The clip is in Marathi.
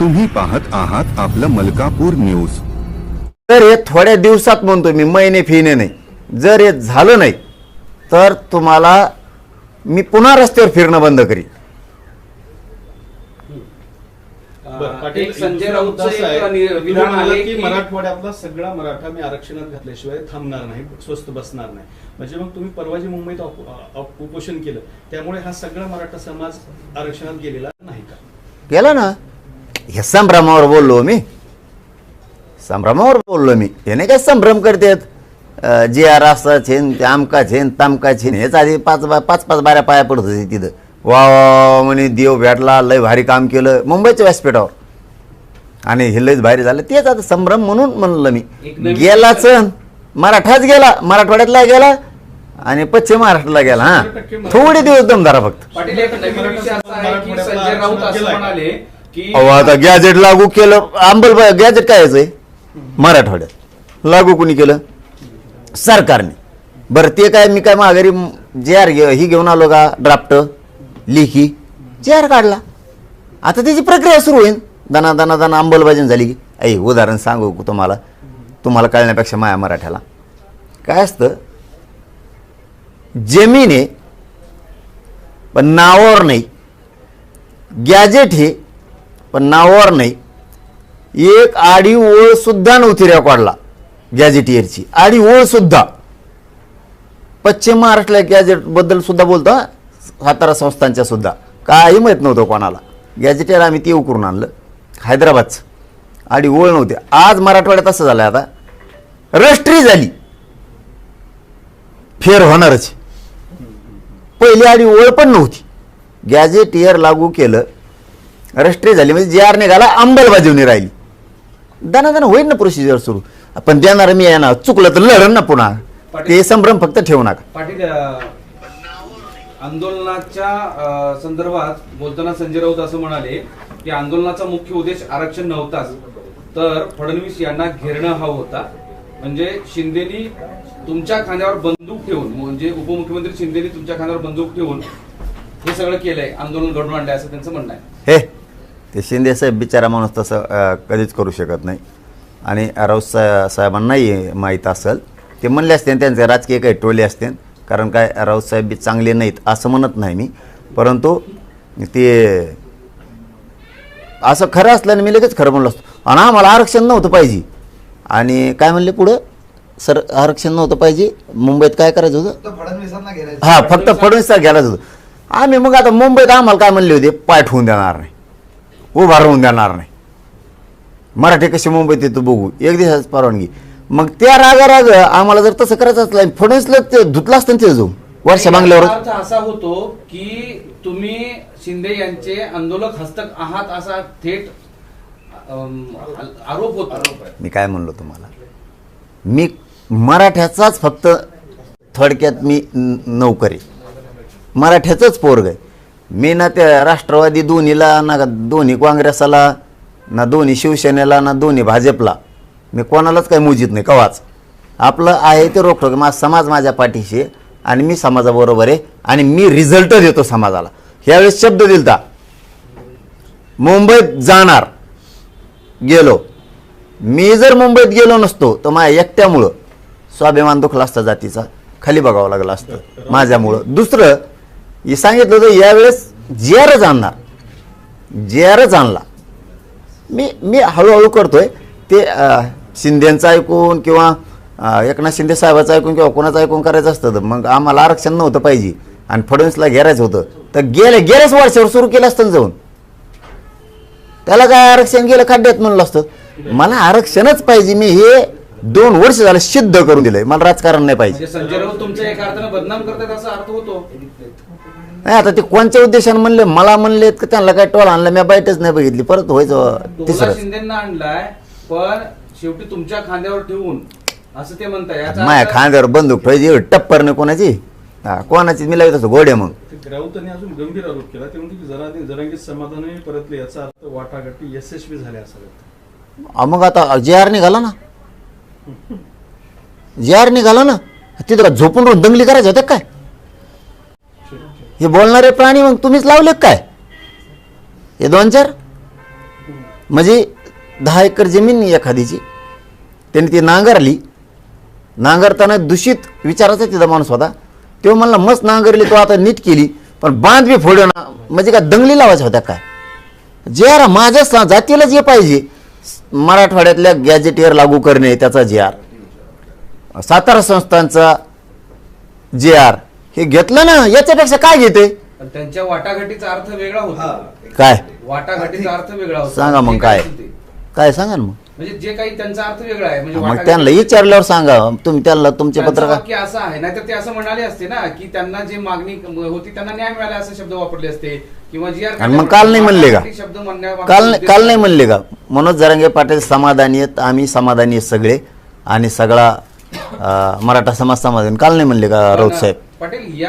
तुम्ही पाहत आहात आपलं मलकापूर न्यूज. तर हे थोड्या दिवसात म्हणतो मी महिने फिने नाही. जर हे झालं नाही तर तुम्हाला मी पुन्हा रस्त्यावर फिरणं बंद करीन. एक संजय राऊतचं तुम्ही विधान आहे की मराठवाड्यातला सगळा मराठा मी आरक्षणात घातल्याशिवाय थांबणार नाही स्वस्त बसणार नाही. म्हणजे मग तुम्ही परवा जे मुंबईत उपोषण केलं. त्यामुळे हा सगळा मराठा समाज आरक्षणात गेलेला नाही का? केलं ना? हे संभ्रमावर बोललो मी। संभ्रमावर बोललो मी। याने काय संभ्रम करतात जे आर असं छेन ते आमका छेन तामका छेन हेच आधी पाच बा- पाच पाच बाऱ्या पाया पडत होते तिथं वा म्हणे देव भेटला लय भारी काम केलं। मुंबईच्या व्यासपीठावर आणि हे लयच भारी झालं। तेच आता संभ्रम म्हणून म्हणलं मी। गेलाच मराठाच गेला। मराठवाड्यातला गेला आणि पश्चिम महाराष्ट्राला गेला हा. थोडे दिवस दमदारा फक्त. अहो आता गॅजेट लागू केलं अंबल गॅजेट काय यायचंय मराठवाड्यात. लागू कोणी केलं? सरकारने. बरं ते काय मी काय माघारी जे आर ही घेऊन आलो का ड्राफ्ट लिखी? जे आर काढला. आता त्याची प्रक्रिया सुरू होईल. दना दना दना अंमलबजावणी झाली की. ऐ उदाहरण सांगू तुम्हाला? तुम्हाला कळण्यापेक्षा माया मराठ्याला. काय असतं? जमीन आहे पण नावावर नाही. गॅजेट हे पण नावावर नाही. एक आडी ओळ सुद्धा नव्हती रेकॉर्डला गॅजेटियरची आडी ओळसुद्धा पश्चिम महाराष्ट्राला गॅजेटबद्दल सुद्धा बोलतो सातारा संस्थांच्या सुद्धा. काही माहीत नव्हतं कोणाला. गॅजेटियर आम्ही ते उकरून आणलं. हैदराबादचं. आडी ओळ नव्हती. आज मराठवाड्यात असं झालं आता. रष्ट्री झाली. फेर होणारच. पहिली आडी ओळ पण नव्हती. गॅजेटियर लागू केलं रष्ट्री झाली. म्हणजे जे आर निघाला अंमलबजावणी राहिली. दाना दाना होईल ना प्रोसिजर सुरू. पण देणार मी ना चुकलं तर लढण ना पुन्हा. ते संभ्रम फक्त ठेवू नका. पाटील आंदोलनाच्या संदर्भात बोलताना संजय राऊत असं म्हणाले की आंदोलनाचा मुख्य उद्देश आरक्षण नव्हताच तर फडणवीस यांना घेरणं हा होता. म्हणजे शिंदेनी तुमच्या खांद्यावर बंदूक ठेवून म्हणजे उपमुख्यमंत्री शिंदेनी तुमच्या खांद्यावर बंदूक ठेवून हे सगळं केलंय आंदोलन घडवून आणलंय असं त्यांचं म्हणणं आहे. हे ते शिंदे साहेब बिचारा माणूस तसं कधीच करू शकत नाही. आणि राऊत सा साहेबांनाही माहीत असेल. ते म्हणले असते त्यांचे राजकीय काही टोले असते. कारण काय राऊत साहेब बी चांगले नाहीत असं म्हणत नाही मी. परंतु ते असं खरं असल्याने मी लगेच खरं म्हणलो असतो. आणि आम्हाला आरक्षण नव्हतं पाहिजे. आणि काय म्हणले पुढं? सर आरक्षण नव्हतं पाहिजे. मुंबईत काय करायचं होतं? हा फक्त फडणवीस घ्यायलाच होतं. आम्ही मग आता मुंबईत आम्हाला काय म्हणले होते? पाय ठेवून देणार नाही. उभा राहून देणार नाही. मराठी कशी मुंबईत येतो बघू. एक दिवसाच परवानगी. मग त्या रागा राग आम्हाला जर तसं करायचं असलं फडणवीसला ते धुतलं असतं ते जाऊन वर्षा अर्थ असा होतो की तुम्ही शिंदे यांचे आंदोलक हस्तक आहात असा थेट आरोप होतो. मी काय म्हणलो तुम्हाला? मी मराठ्याचाच फक्त थोडक्यात मी नोकरी. मराठ्याचंच पोरग आहे. मी ना त्या राष्ट्रवादी दोन्हीला ना दोन्ही काँग्रेसाला ना दोन्ही शिवसेनेला ना दोन्ही भाजपला. मी कोणालाच काही मोजित नाही कवाच. आपलं आहे ते रोखतो माझा समाज माझ्या पाठीशी आणि मी समाजाबरोबर आहे आणि मी रिझल्ट देतो समाजाला. ह्यावेळेस शब्द दिलता. मुंबईत जाणार. गेलो. मी जर मुंबईत गेलो नसतो तर माझ्या एकट्यामुळं स्वाभिमान दुखला असता जातीचा. खाली बघावं लागलं असतं. माझ्यामुळं. दुसरं सांगितलं होतं यावेळेस जे आरच आणणार जे आरच आणला मी मी हळूहळू करतोय. ते शिंदेचं ऐकून किंवा एकनाथ शिंदे साहेबाचं ऐकून किंवा कोणाचं ऐकून करायचं असतं तर मग आम्हाला आरक्षण नव्हतं पाहिजे. आणि फडणवीसला घेरायचं होतं. तर गेले गेल्याच वर्षावर सुरू केलं असतं जाऊन. त्याला काय आरक्षण गेलं खड्ड्यात म्हणलं असतं. मला आरक्षणच पाहिजे मी हे दोन वर्ष झालं सिद्ध करून दिलंय. मला राजकारण नाही पाहिजे. म्हणजे संजय राऊत तुमच्या एका अर्थानं बदनाम करतात असा अर्थ होतो. नाही आता ते कोणत्या उद्देशाने म्हणले? मला म्हणले का त्यांना काय टोल आणला? मी बाईटच नाही बघितली. परत व्हायचं शिंदेना आणलाय पण शेवटी तुमच्या खांद्यावर ठेवून असं ते म्हणताय. याचा माया अर्थ- खांद्यावर बंदूक ठेवायची टप्पर नाही कोणाची? हा कोणाची मी लावित असतो गोडे मग. ते राऊतांनी अजून गंभीर आरोप केला. ते म्हणते की जरा जरांगी परतले याचा अर्थ वाटाघाटी यशस्वी झाल्या असाव्यात अहो, मग आता जे आर निघाला ना? जे आर निघाला ना? तिथं का झोपून राहून दंगली करायचं होत्या काय? हे बोलणारे प्राणी मग तुम्हीच लावले काय? हे दोन चार? म्हणजे दहा एकर जमीन एखादीची. त्याने ती नांगरली. नांगरताना दूषित विचाराचा तिथं माणूस होता. तो म्हणला मस्त नांगरली तो आता नीट केली. पण बांध बी फोडू म्हणजे काय दंगली लावायच्या होत्या काय? जे आर माझ्या सा- जातीला जे पाहिजे. मराठवाड्यातल्या गॅजेटियर लागू करणे त्याचा जे आर सातारा संस्थांचा जे आर हे घेतलं ना याच्यापेक्षा काय घेते? पण त्यांच्या वाटाघाटीचा अर्थ वेगळा होता. काय? वाटाघाटीचा अर्थ वेगळा होता. सांगा मग काय. काय सांगा ना मग? म्हणजे जे काही त्यांचा अर्थ वेगळा आहे म्हणजे मग वाटाघाटी- त्यांना विचारल्यावर सांगा. तुम्ही त्यांना तुमचे त्यांचं पत्रकार वाक्य असं आहे नाहीतर ते असं म्हणाले असते ना की त्यांना जे मागणी होती त्यांना न्याय मिळाला असे शब्द वापरले असते. किंवा जी आर आणि मग काल नाही म्हणले का? शब्द काल काल नाही? म्हणले का? मनोज जरांगे पाटील समाधानी आहेत आम्ही समाधानी आहेत सगळे. आणि सगळा अं, मराठा समाज समाधानी काल नाही म्हणले का राऊत साहेब? पाटील या